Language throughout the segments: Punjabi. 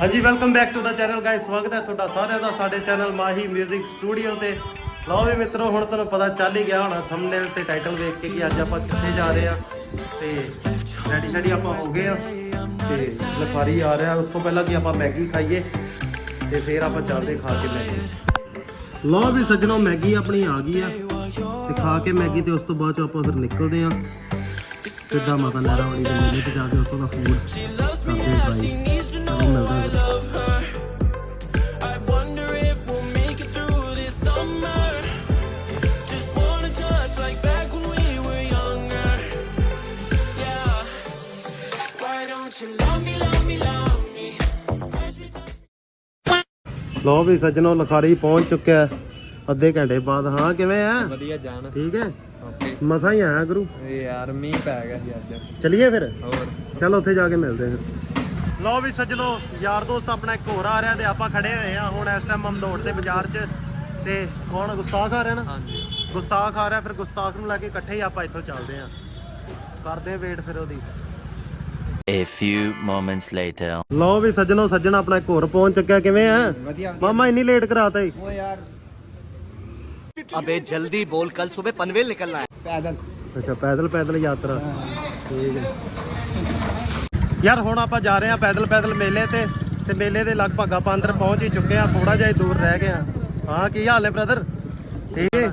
ਹਾਂਜੀ welcome back to the channel guys ਸਵਾਗਤ ਹੈ ਤੁਹਾਡਾ ਸਾਰਿਆਂ ਦਾ ਸਾਡੇ ਚੈਨਲ ਮਾਹੀ 뮤직 ਸਟੂਡੀਓ ਤੇ। ਲਓ ਵੀ ਮਿੱਤਰੋ, ਹੁਣ ਤੁਹਾਨੂੰ ਪਤਾ ਚੱਲ ਹੀ ਗਿਆ ਹੋਣਾ ਥੰਬਨੇਲ ਤੇ ਟਾਈਟਲ ਦੇਖ ਕੇ ਕਿ ਅੱਜ ਆਪਾਂ ਕਿੱਥੇ ਜਾ ਰਹੇ ਆ ਤੇ ਰੈਡੀ ਸ਼ੈਡੀ ਆਪਾਂ ਹੋ ਗਏ ਆ ਤੇ ਲਖਾਰੀ ਆ ਰਿਹਾ। ਉਸ ਤੋਂ ਪਹਿਲਾਂ ਕਿ ਆਪਾਂ ਮੈਗੀ ਖਾਈਏ ਤੇ ਫਿਰ ਆਪਾਂ ਚੱਲਦੇ ਖਾ ਕੇ ਮੈਗੀ। ਲਓ ਵੀ ਸੱਜਣੋ, ਮੈਗੀ ਆਪਣੀ ਆ ਗਈ ਆ। ਤੇ ਖਾ ਕੇ ਮੈਗੀ ਤੇ ਉਸ ਤੋਂ ਬਾਅਦ ਚ ਆਪਾਂ ਫਿਰ ਨਿਕਲਦੇ ਆ ਸਿੱਧਾ ਮਾਤਾ ਨਹਿਰਾ ਵਾਲੀ ਦੇ ਮੇਲੇ ਤੇ ਜਾ ਕੇ ਉੱਥੋਂ ਦਾ ਫੂਡ ਕਰਦੇ ਆ ਟਰਾਈ ਲਓ ਵੀ ਸੱਜਣੋ ਲਖਾਰੀ ਪਹੁੰਚ ਚੁੱਕਿਆ। ਅੱਧੇ ਘੰਟੇ ਬਾਅਦ। ਹਾਂ ਕਿਵੇਂ ਆ? ਵਧੀਆ ਜਾਣ ਠੀਕ ਹੈ? ਮਸਾਂ ਹੀ ਆਇਆ ਗੁਰੂ। ਇਹ ਯਾਰ ਮੀਂਹ ਪੈ ਗਿਆ ਸੀ ਅੱਜ। ਚਲਿਏ ਫਿਰ? ਹੋਰ। ਚਲ ਉੱਥੇ ਜਾ ਕੇ ਮਿਲਦੇ ਹਾਂ ਲਓ ਵੀ ਸੱਜਣੋ ਯਾਰ ਦੋਸਤ ਆਪਣਾ ਇੱਕ ਹੋਰ ਆ ਰਿਹਾ ਤੇ ਆਪਾਂ ਖੜੇ ਹੋਏ ਆ ਹੁਣ ਇਸ ਟਾਈਮ ਮਮਦੋੜ ਦੇ ਬਾਜ਼ਾਰ 'ਚ। ਤੇ ਕੌਣ? ਗੁਸਤਾਖ ਆ ਰਿਹਾ ਨਾ? ਹਾਂਜੀ। ਗੁਸਤਾਖ ਆ ਰਿਹਾ ਫਿਰ ਗੁਸਤਾਖ ਨੂੰ ਲੈ ਕੇ ਇਕੱਠੇ ਹੀ ਆਪਾਂ ਇੱਥੋਂ ਚੱਲਦੇ ਆ ਕਰਦੇ ਵੇਟ ਫਿਰ ਉਹਦੀ। A few moments later. ਲਓ ਵੀ ਸੱਜਣੋ ਸੱਜਣ ਆਪਣਾ ਇੱਕ ਹੋਰ ਪਹੁੰਚ ਚੁੱਕਿਆ ਕਿਵੇਂ ਆ? ਮਾਮਾ ਇੰਨੀ ਲੇਟ ਕਰਾਤਾ ਈ। ਉਹ ਯਾਰ। ਅਬੇ ਜਲਦੀ ਬੋਲ ਕੱਲ ਸਵੇਰ ਪਨਵੇਲ ਨਿਕਲਣਾ ਹੈ। ਪੈਦਲ। ਅੱਛਾ ਪੈਦਲ ਪੈਦਲ ਯਾਤਰਾ। ਠੀਕ ਹੈ। ਯਾਰ ਹੁਣ ਆਪਾਂ ਜਾ ਰਹੇ ਆ ਪੈਦਲ ਪੈਦਲ ਮੇਲੇ ਤੇ। ਤੇ ਮੇਲੇ ਦੇ ਲਗਭਗ ਆਪਾਂ ਅੰਦਰ ਪਹੁੰਚ ਹੀ ਚੁੱਕੇ ਆ ਥੋੜਾ ਜਿਹਾ ਹੀ ਦੂਰ ਰਹਿ ਗਏ ਹਾਂ। ਕੀ ਹਾਲ ਹੈ ਬ੍ਰਦਰ ਠੀਕ ਹੈ?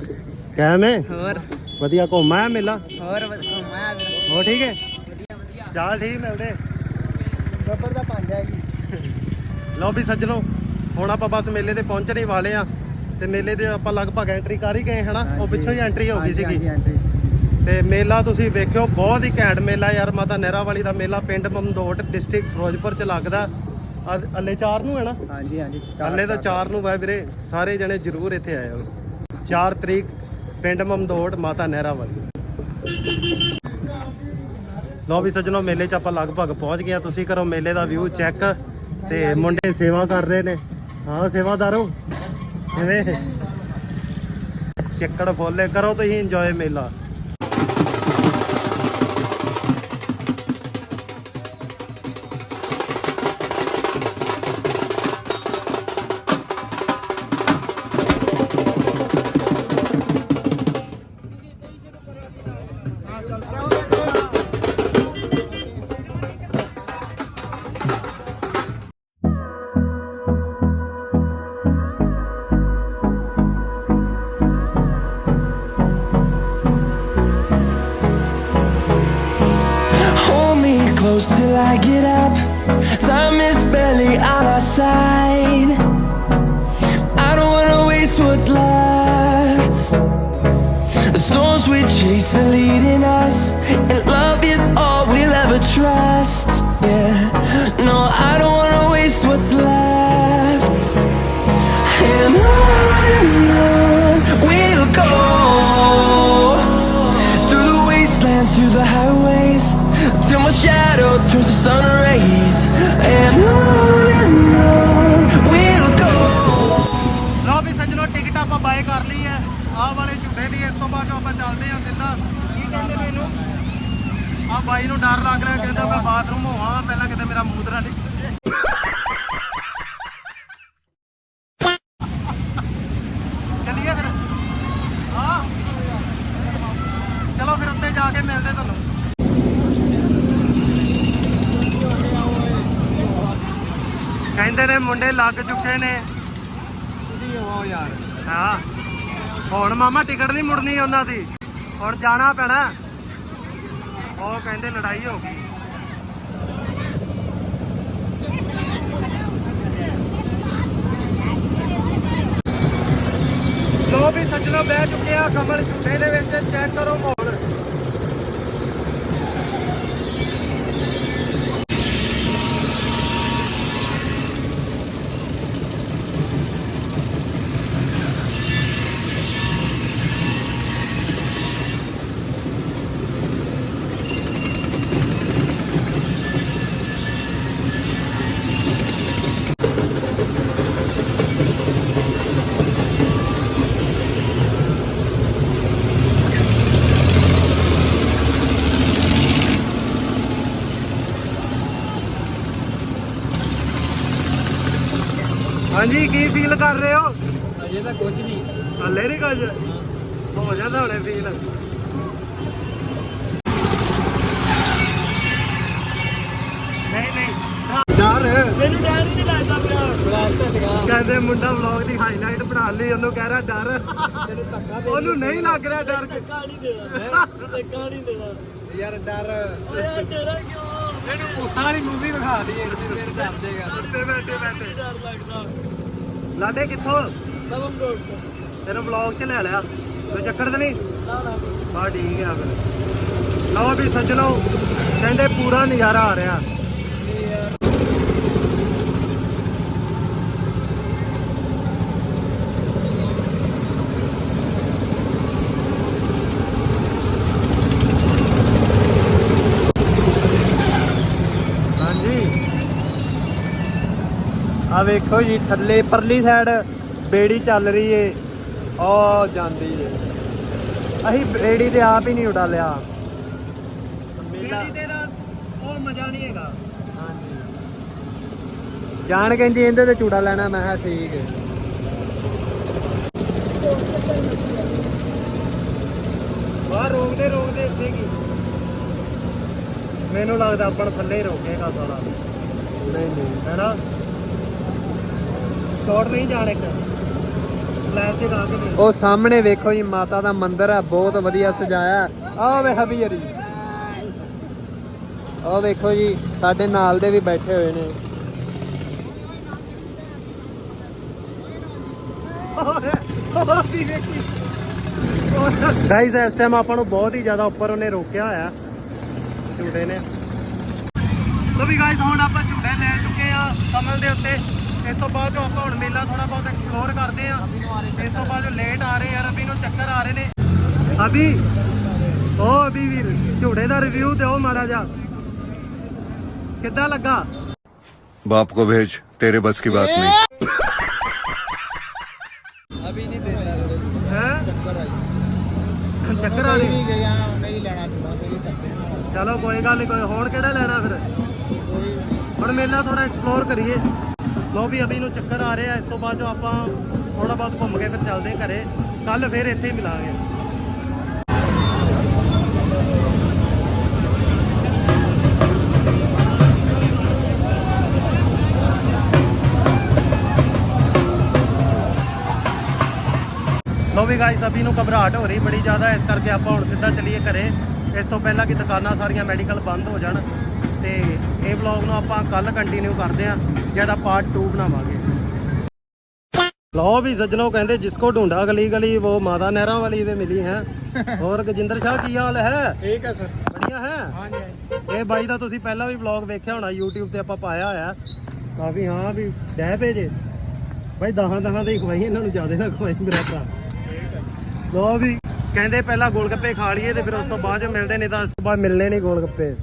ਕਿਵੇਂ? ਹੋਰ। ਵਧੀਆ ਘੁੰਮਾ ਮੇਲਾ? ਹੋਰ ਵਧੀਆ ਘੁੰਮਾ ਹੋ ਠੀਕ ਹੈ? ਚੱਲ ਠੀਕ ਮਿਲਦੇ ਬੱਬਰ ਦਾ ਪੰਜਾ ਜੀ। ਲਓ ਵੀ ਸੱਜਣੋ ਹੁਣ ਆਪਾਂ ਬਸ ਮੇਲੇ ਤੇ ਪਹੁੰਚਣ ਵਾਲੇ ਆ। ਤੇ ਮੇਲੇ ਦੇ ਆਪਾਂ ਲਗਭਗ ਐਂਟਰੀ ਕਰ ਹੀ ਗਏ ਹਨਾ? ਉਹ ਪਿੱਛੋਂ ਹੀ ਐਂਟਰੀ ਹੋ ਗਈ ਸੀਗੀ। ਤੇ ਮੇਲਾ ਤੁਸੀਂ ਵੇਖਿਓ ਬਹੁਤ ਹੀ ਘੈਂਟ ਮੇਲਾ ਯਾਰ ਮਾਤਾ ਨਹਿਰਾ ਵਾਲੀ ਦਾ ਮੇਲਾ ਪਿੰਡ ਮਮਦੋਟ ਡਿਸਟ੍ਰਿਕਟ ਫਿਰੋਜ਼ਪੁਰ ਚ ਲੱਗਦਾ। ਅੱਜ ਅੱਲੇ 4 ਨੂੰ ਹੈ ਨਾ? ਹਾਂਜੀ ਹਾਂਜੀ ਅੱਲੇ ਤਾਂ 4 ਨੂੰ ਵਾ ਵੀਰੇ ਸਾਰੇ ਜਣੇ ਜ਼ਰੂਰ ਇੱਥੇ ਆਇਓ। 4 ਤਰੀਕ ਪਿੰਡ ਮਮਦੋਟ ਮਾਤਾ ਨਹਿਰਾ ਵਾਲੀ ਲੋ ਵੀ ਸੱਜਣੋ, ਮੇਲੇ 'ਚ ਆਪਾਂ ਲਗਭਗ ਪਹੁੰਚ ਗਏ ਆ ਤੁਸੀਂ ਕਰੋ ਮੇਲੇ ਦਾ ਵਿਊ ਚੈੱਕ ਤੇ ਮੁੰਡੇ ਸੇਵਾ ਕਰ ਰਹੇ ਨੇ। ਹਾਂ, ਸੇਵਾਦਾਰੋ, ਕਿਵੇਂ? ਚੱਕੜ ਫੋਲੇ, ਕਰੋ ਤੁਸੀਂ ਇੰਜੋਏ ਮੇਲਾ। ਬਾਈ ਨੂੰ ਡਰ ਲੱਗ ਰਿਹਾ, ਕਹਿੰਦਾ ਮੈਂ ਬਾਥਰੂਮ ਹੋਵਾਂ, ਪਹਿਲਾਂ ਕਿਤੇ ਮੇਰਾ ਮੂਤ ਨਾ ਨਿਕਲ ਚੱਲੀਏ ਫਿਰ। ਹਾਂ। ਚਲੋ ਫਿਰ ਉੱਤੇ ਜਾ ਕੇ ਮਿਲਦੇ ਤੁਹਾਨੂੰ। ਕਹਿੰਦੇ ਨੇ ਮੁੰਡੇ ਲੱਗ ਚੁੱਕੇ ਨੇ। ਤੁਸੀਂ ਹੋ ਯਾਰ ਹਾਂ। ਹੁਣ ਮਾਮਾ ਟਿਕਟ ਨਹੀਂ ਮੁੜਨੀ ਉਹਨਾਂ ਦੀ। ਹੁਣ ਜਾਣਾ ਪੈਣਾ। ਉਹ ਕਹਿੰਦੇ ਲੜਾਈ ਹੋ ਗਈ। ਲੋ ਵੀ ਸੱਜਣੋ, ਬਹਿ ਚੁੱਕੇ ਆ ਕਮਲ ਝੂਟੇ ਦੇ ਵਿੱਚ ਚੈੱਕ ਕਰੋ ਮਾਹੌਲ। ਹਾਂਜੀ ਕੀ ਫੀਲ ਕਰ ਰਹੇ ਹੋ? ਅਜੇ ਤਾਂ ਕੁਝ ਨਹੀਂ। ਹੱਲੇ ਨਹੀਂ ਕੁਝ ਹੋ ਜਾਂਦਾ ਹੁਣੇ ਫੀਲ ਨਹੀਂ ਨਹੀਂ। ਡਰ। ਮੈਨੂੰ ਡਰ ਨਹੀਂ ਲੱਗਦਾ ਪਿਆ। ਬਲਾਸਟ ਸੀਗਾ ਕਹਿੰਦੇ ਮੁੰਡਾ ਵਲੌਗ ਦੀ ਹਾਈਲਾਈਟ ਬਣਾ ਲਈ ਉਹਨੂੰ ਕਹਿ ਰਿਹਾ ਡਰ। ਧੱਕਾ ਉਹਨੂੰ ਨਹੀਂ ਲੱਗ ਰਿਹਾ ਡਰ। ਨਹੀਂ ਦੇਣਾ। ਧੱਕਾ ਨਹੀਂ ਦੇਣਾ। ਯਾਰ ਡਰ। ਓਏ ਤੇਰਾ ਕਿਉਂ ਇਹਨੂੰ ਭੂਤਾਂ ਵਾਲੀ ਮੂਵੀ ਦਿਖਾ ਦਈਏ। ਫਿਰ ਡਰ ਦੇਗਾ ਉੱਤੇ ਬੈਠੇ ਬੈਠੇ ਡਰ ਲੱਗਦਾ ਲਾਡੇ ਕਿੱਥੋਂ? ਤਬਮ ਕੋਲ ਤੈਨੂੰ ਵਲੌਗ 'ਚ ਲੈ ਲਿਆ। ਕੋਈ ਚੱਕਰ ਤਾਂ ਨਹੀਂ? ਨਾ ਨਾ। ਬਾ ਠੀਕ ਆ ਫਿਰ। ਲਓ ਵੀ ਸੱਜਣੋ ਕਹਿੰਦੇ ਪੂਰਾ ਨਜ਼ਾਰਾ ਆ ਰਿਹਾ ਹਾਂਜੀ ਆ ਵੇਖੋ ਜੀ ਥੱਲੇ ਪਰਲੀ ਸਾਈਡ ਬੇੜੀ ਚੱਲ ਰਹੀ ਏ ਉਹ ਜਾਂਦੀ ਏ। ਅਸੀਂ ਬੇੜੀ ਤੇ ਆਪ ਹੀ ਨਹੀਂ ਉਡਾ ਲਿਆ ਬੇੜੀ ਦੇ ਨਾਲ ਉਹ ਮਜ਼ਾ ਨਹੀਂ ਹੈਗਾ। ਜਾਣ ਕਹਿੰਦੀ ਇਹਦੇ ਤੇ ਚੂੜਾ ਲੈਣਾ ਮੈਂ ਕਿਹਾ ਠੀਕ ਹੈ ਬਾਹਰ ਰੋਕਦੇ ਰੋਕਦੇ ਉੱਥੇ ਕੀ? ਮੈਨੂੰ ਲੱਗਦਾ ਆਪਾਂ ਥੱਲੇ ਹੀ ਰੋਕੇਗਾ ਸਾਲਾ। ਨਹੀਂ ਨਹੀਂ। ਹੈਨਾ? ਸ਼ਾਰਟ ਨਹੀਂ ਜਾਣ ਇੱਕ। ਫਲੈਸ਼ ਤੇ ਗਾ ਕੇ ਦੇ ਉਹ ਸਾਹਮਣੇ ਵੇਖੋ ਜੀ ਮਾਤਾ ਦਾ ਮੰਦਿਰ ਹੈ ਬਹੁਤ ਵਧੀਆ ਸਜਾਇਆ। ਆਹ ਵੇ ਹਬੀਰੀ ਉਹ ਵੇਖੋ ਜੀ ਸਾਡੇ ਨਾਲ ਦੇ ਵੀ ਬੈਠੇ ਹੋਏ ਨੇ। ਗਾਈਜ਼ ਇਸ ਟਾਈਮ ਆਪਾਂ ਨੂੰ ਬਹੁਤ ਹੀ ਜ਼ਿਆਦਾ ਉੱਪਰ ਉਹਨੇ ਰੋਕਿਆ ਹੋਇਆ। ਝੂਟੇ ਨੇ। ਤੋ ਵੀ ਗਾਈਜ਼ ਹੁਣ ਆਪਾਂ ਝੂਟੇ ਲੈ ਚੁੱਕੇ ਆ ਕਮਲ ਦੇ ਉੱਤੇ। ਇਸ ਤੋਂ ਬਾਅਦ ਜੋ ਆਪਾਂ ਹੁਣ ਮੇਲਾ ਥੋੜਾ ਬਹੁਤ ਐਕਸਪਲੋਰ ਕਰਦੇ ਆ ਇਸ ਤੋਂ ਬਾਅਦ ਜੋ ਲੇਟ ਆ ਰਹੇ ਆ ਰਬੀ ਨੂੰ ਚੱਕਰ ਆ ਰਹੇ ਨੇ। ਅਭੀ ਉਹ ਅਭੀ ਵੀਰ ਝੂੜੇ ਦਾ ਰਿਵਿਊ ਦਿਓ ਮਾੜਾ ਜਾ ਕਿੱਦਾਂ ਲੱਗਾ? ਬਾਪ ਕੋ ਭੇਜ ਤੇਰੇ ਬਸ ਕੀ ਬਾਤ ਨਹੀਂ। ਅਭੀ ਨਹੀਂ ਦੇ ਰਿਹਾ ਚੱਕਰ ਆ ਚੱਕਰ ਆ ਨਹੀਂ ਗਿਆ ਨਹੀਂ ਲੈਣਾ ਚਲੋ ਕੋਈ ਗੱਲ ਨਹੀਂ ਕੋਈ ਹੋਰ ਕਿਹੜਾ ਲੈਣਾ ਫਿਰ? ਹੁਣ ਮੇਲਾ ਥੋੜਾ ਐਕਸਪਲੋਰ ਕਰੀਏ। ਲੋ ਵੀ ਅਭੀ ਨੂੰ ਚੱਕਰ ਆ ਰਿਹਾ, ਇਸ ਤੋਂ ਬਾਅਦ ਜੋ ਆਪਾਂ ਥੋੜਾ ਬਹੁਤ ਘੁੰਮ ਕੇ ਫਿਰ ਚੱਲਦੇ ਹਾਂ ਘਰੇ। ਕੱਲ ਫਿਰ ਇੱਥੇ ਹੀ ਮਿਲਾਂਗੇ। ਲੋ ਵੀ ਗਾਇਸ ਅਭੀ ਨੂੰ ਘਬਰਾਹਟ ਹੋ ਰਹੀ ਬੜੀ ਜ਼ਿਆਦਾ, ਇਸ ਕਰਕੇ ਆਪਾਂ ਹੁਣ ਸਿੱਧਾ ਚੱਲੀਏ ਘਰੇ। ਇਸ ਤੋਂ ਪਹਿਲਾਂ ਕਿ ਦੁਕਾਨਾਂ ਸਾਰੀਆਂ ਮੈਡੀਕਲ ਬੰਦ ਹੋ ਜਾਣ ਤੇ ਇਹ ਵਲੌਗ ਨੂੰ ਆਪਾਂ ਕੱਲ ਕੰਟੀਨਿਊ ਕਰਦੇ ਆਂ ਜਿਹਦਾ ਪਾਰਟ 2 ਬਣਾਵਾਂਗੇ। ਲੋ ਵੀ ਸੱਜਣੋ ਕਹਿੰਦੇ ਜਿਸਕੋ ਢੂੰਡਾ ਗਲੀ ਗਲੀ ਉਹ ਮਾਤਾ ਨਹਿਰਾਂ ਵਾਲੀ ਵੇ ਮਿਲੀ ਹੈ। ਹੋਰ ਗਜਿੰਦਰ ਸ਼ਾਹ ਕੀ ਹਾਲ ਹੈ? ਠੀਕ ਹੈ ਸਰ। ਬੜੀਆਂ ਹੈ? ਹਾਂਜੀ ਇਹ ਬਾਈ ਦਾ ਤੁਸੀਂ ਪਹਿਲਾਂ ਵੀ ਵਲੌਗ ਵੇਖਿਆ ਹੋਣਾ YouTube ਤੇ ਆਪਾਂ ਪਾਇਆ ਹੋਇਆ। ਕਾਫੀ ਹਾਂ ਵੀ ਡਹਿ ਪਏ ਜੇ। ਬਾਈ ਦਹਾਂ ਦਹਾਂ ਦੇ ਖਵਾਈ ਇਹਨਾਂ ਨੂੰ ਜ਼ਿਆਦਾ ਨਾ ਖਵਾਈ ਮੇਰਾ ਭਰਾ। ਲੋ ਵੀ ਕਹਿੰਦੇ ਪਹਿਲਾਂ ਗੋਲਗੱਪੇ ਖਾ ਲਈਏ ਤੇ ਫਿਰ ਉਸ ਤੋਂ ਬਾਅਦ ਮਿਲਦੇ ਨਹੀਂ ਤਾਂ ਉਸ ਤੋਂ ਬਾਅਦ ਮਿਲਣੇ ਨਹੀਂ ਗੋਲਗੱਪੇ।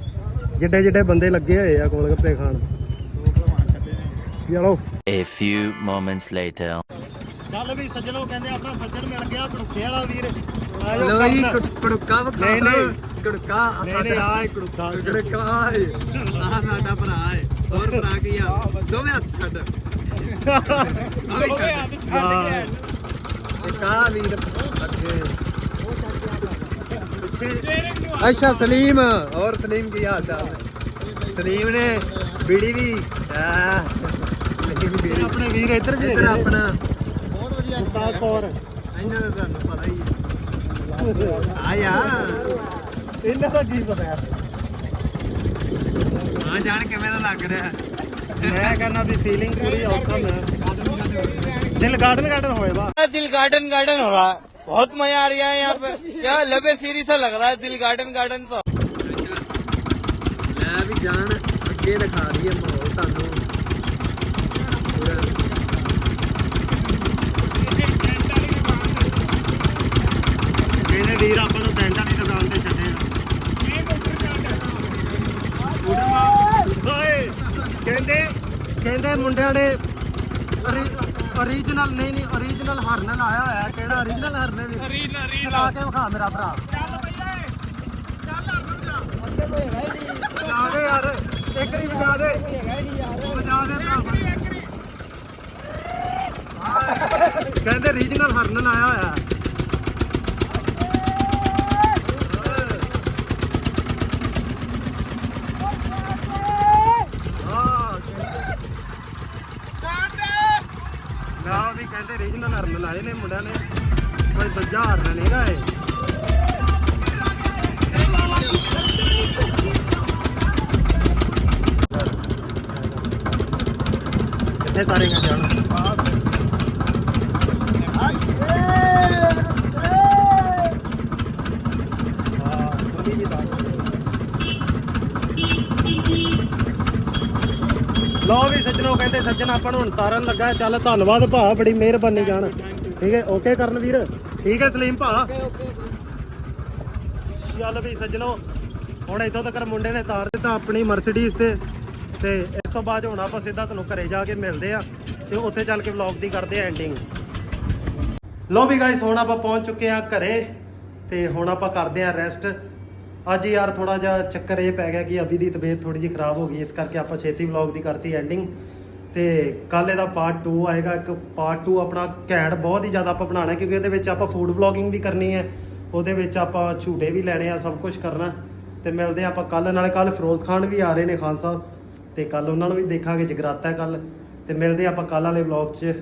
ਜਿੱਡੇ ਜਿੱਡੇ ਬੰਦੇ ਲੱਗੇ ਹੋਏ ਆ ਗੋਲਗੱਪੇ ਖਾਣ। ਚਲੋ। A few moments later. ਚੱਲ ਵੀ ਸੱਜਣੋ ਕਹਿੰਦੇ ਆਪਣਾ ਸੱਜਣ ਮਿਲ ਗਿਆ ਕੜੁੱਕੇ ਵਾਲਾ ਵੀਰ। ਆ ਜਾਓ ਲੋ ਜੀ ਕਰਨ। ਕੜੁੱਕਾ ਵਿਖਾ ਨਹੀਂ, ਨਹੀਂ। ਕੜੁੱਕਾ ਨਹੀਂ ਨਹੀਂ ਆ ਕੜੁੱਕਾ ਕੜੁੱਕਾ ਏ ਆ ਸਾਡਾ ਭਰਾ ਏ ਹੋਰ ਭਰਾ ਕੀ ਆ? ਦੋਵੇਂ ਹੱਥ ਛੱਡ। ਆ ਵੀ ਛੱਡ ਇੱਕ ਆ ਵੀਰ ਅੱਗੇ। ਅੱਛਾ ਸਲੀਮ ਔਰ ਸਲੀਮ ਕੀ ਹਾਲ ਚਾਲ ਸਲੀਮ ਨੇ ਬੀੜੀ ਵੀ ਆਪਣੇ ਵੀਰ ਇੱਧਰ ਵੀ ਇੱਧਰ ਆਪਣਾ। ਬਹੁਤ ਵਧੀਆ ਗੁਰਦਾਸ ਤੁਹਾਨੂੰ ਪਤਾ ਹੀ ਆ ਯਾਰ। ਇਹਨਾਂ ਦਾ ਕੀ ਪਤਾ ਹੈ ਹਾਂ ਜਾਣ ਕਿਵੇਂ ਦਾ ਲੱਗ ਰਿਹਾ। ਮੈਂ ਕਹਿੰਦਾ ਵੀ ਫੀਲਿੰਗ ਪੂਰੀ ਔਸਮ ਹੈ। ਦਿਲ ਗਾਰਡਨ ਗਾਰਡਨ ਹੋਏ ਵਾ ਦਿਲ ਗਾਰਡਨ ਗਾਰਡਨ ਹੋ बहुत मजा आ रहा है यहाँ पे यहाँ लबे सीरी सा लग रहा है दिल गार्डन गार्डन तो ਲੈ ਵੀ ਜਾਣ ਅੱਗੇ ਦਿਖਾ ਰਹੀ ਹੈ ਮਾਹੌਲ ਤੁਹਾਨੂੰ ਪੂਰਾ ਇਹਨੇ ਵੀਰ ਆਪਾਂ ਨੂੰ ਟੈਂਟ ਵਾਲੀ ਦੁਕਾਨ ਤੇ ਛੱਡਿਆ ਓਏ ਕਹਿੰਦੇ ਕਹਿੰਦੇ ਮੁੰਡਿਆਂ ਨੇ ਓਰੀਜਨਲ ਨਹੀਂ ਨਹੀਂ ਓਰੀਜਨਲ ਹਰਨ ਲਾਇਆ ਹੋਇਆ ਕਿਹੜਾ ਓਰੀਜਨਲ ਹਰਨ ਹੈ ਓਰੀਜਨਲ ਚਲਾ ਕੇ ਵਿਖਾ ਮੇਰਾ ਭਰਾ। ਵਜਾ ਦੇ ਯਾਰ। ਇੱਕ ਵਾਰੀ ਵਜਾ ਦੇ। ਵਜਾ ਦੇ ਭਰਾ। ਕਹਿੰਦੇ ਰੀਜਨਲ ਹਰਨ ਲਾਇਆ ਹੋਇਆ ਨਾ ਵੀ ਕਹਿੰਦੇ ਰੀਜਨਲ ਹਰਨ ਲਾਏ ਨੇ ਮੁੰਡਿਆਂ ਨੇ, ਕੋਈ ਦੂਜਾ ਹਰਨ ਨਹੀਂਗਾ ਇਹ। ਕਿੱਥੇ ਤਾਰੇਗਾ ਜਾਣਾ? ਲੋ ਵੀ ਸੱਜਣੋ, ਕਹਿੰਦੇ ਸੱਜਣ, ਆਪਾਂ ਨੂੰ ਹੁਣ ਤਾਰਨ ਲੱਗਾ। ਚੱਲ ਧੰਨਵਾਦ ਭਾ, ਬੜੀ ਮਿਹਰਬਾਨੀ ਜਾਣ ਠੀਕ ਹੈ ਓਕੇ ਕਰਨ ਵੀਰ। ਠੀਕ ਹੈ ਸਲੀਮ ਭਾ। ਚੱਲ ਵੀ ਸੱਜਣੋ ਹੁਣ ਇੱਥੋਂ ਤੱਕ ਮੁੰਡੇ ਨੇ ਤਾਰ ਦਿੱਤਾ ਆਪਣੀ ਮਰਸੀਡੀਜ਼ ਤੇ। ਤੇ ਇਸ ਤੋਂ ਬਾਅਦ ਹੁਣ ਆਪਾਂ ਸਿੱਧਾ ਤੁਹਾਨੂੰ ਘਰੇ ਜਾ ਕੇ ਮਿਲਦੇ ਆ ਤੇ ਉੱਥੇ ਚੱਲ ਕੇ ਵਲੌਗ ਦੀ ਕਰਦੇ ਆ ਐਂਡਿੰਗ ਲੋ ਵੀ ਗਾਇਸ ਹੁਣ ਆਪਾਂ ਪਹੁੰਚ ਚੁੱਕੇ ਆ ਘਰੇ ਤੇ ਹੁਣ ਆਪਾਂ ਕਰਦੇ ਆ ਰੈਸਟ ਅੱਜ ਯਾਰ ਥੋੜਾ ਜਿਹਾ ਚੱਕਰ ਇਹ ਪੈ ਗਿਆ ਕਿ ਅਭੀ ਦੀ ਤਬੀਅਤ ਥੋੜੀ ਜਿਹੀ ਖਰਾਬ ਹੋ ਗਈ ਇਸ ਕਰਕੇ ਆਪਾਂ ਛੇਤੀ ਵਲੌਗ ਦੀ ਕਰਤੀ ਐਂਡਿੰਗ ਤੇ ਕੱਲ ਇਹਦਾ ਪਾਰਟ 2 ਆਏਗਾ। ਇੱਕ ਪਾਰਟ 2 ਆਪਣਾ ਘੈਂਟ ਬਹੁਤ ਹੀ ਜ਼ਿਆਦਾ ਆਪਾਂ ਬਣਾਉਣਾ ਕਿਉਂਕਿ ਇਹਦੇ ਵਿੱਚ ਆਪਾਂ ਫੂਡ ਵਲੌਗਿੰਗ ਵੀ ਕਰਨੀ ਹੈ। ਉਹਦੇ ਵਿੱਚ ਆਪਾਂ ਝੂਟੇ ਵੀ ਲੈਣੇ ਆ, ਸਭ ਕੁਝ ਕਰਨਾ। ਤੇ ਮਿਲਦੇ ਆ ਆਪਾਂ ਕੱਲ ਨਾਲੇ ਕੱਲ ਫਿਰੋਜ਼ ਖਾਨ ਵੀ ਆ ਰਹੇ ਨੇ ਖਾਨ ਸਾਹਿਬ। ਤੇ ਕੱਲ ਉਹਨਾਂ ਨੂੰ ਵੀ ਦੇਖਾਂਗੇ, ਜਗਰਾਤਾ ਹੈ ਕੱਲ ਤੇ ਮਿਲਦੇ ਆ ਆਪਾਂ ਕੱਲ ਵਾਲੇ ਵਲੌਗ 'ਚ।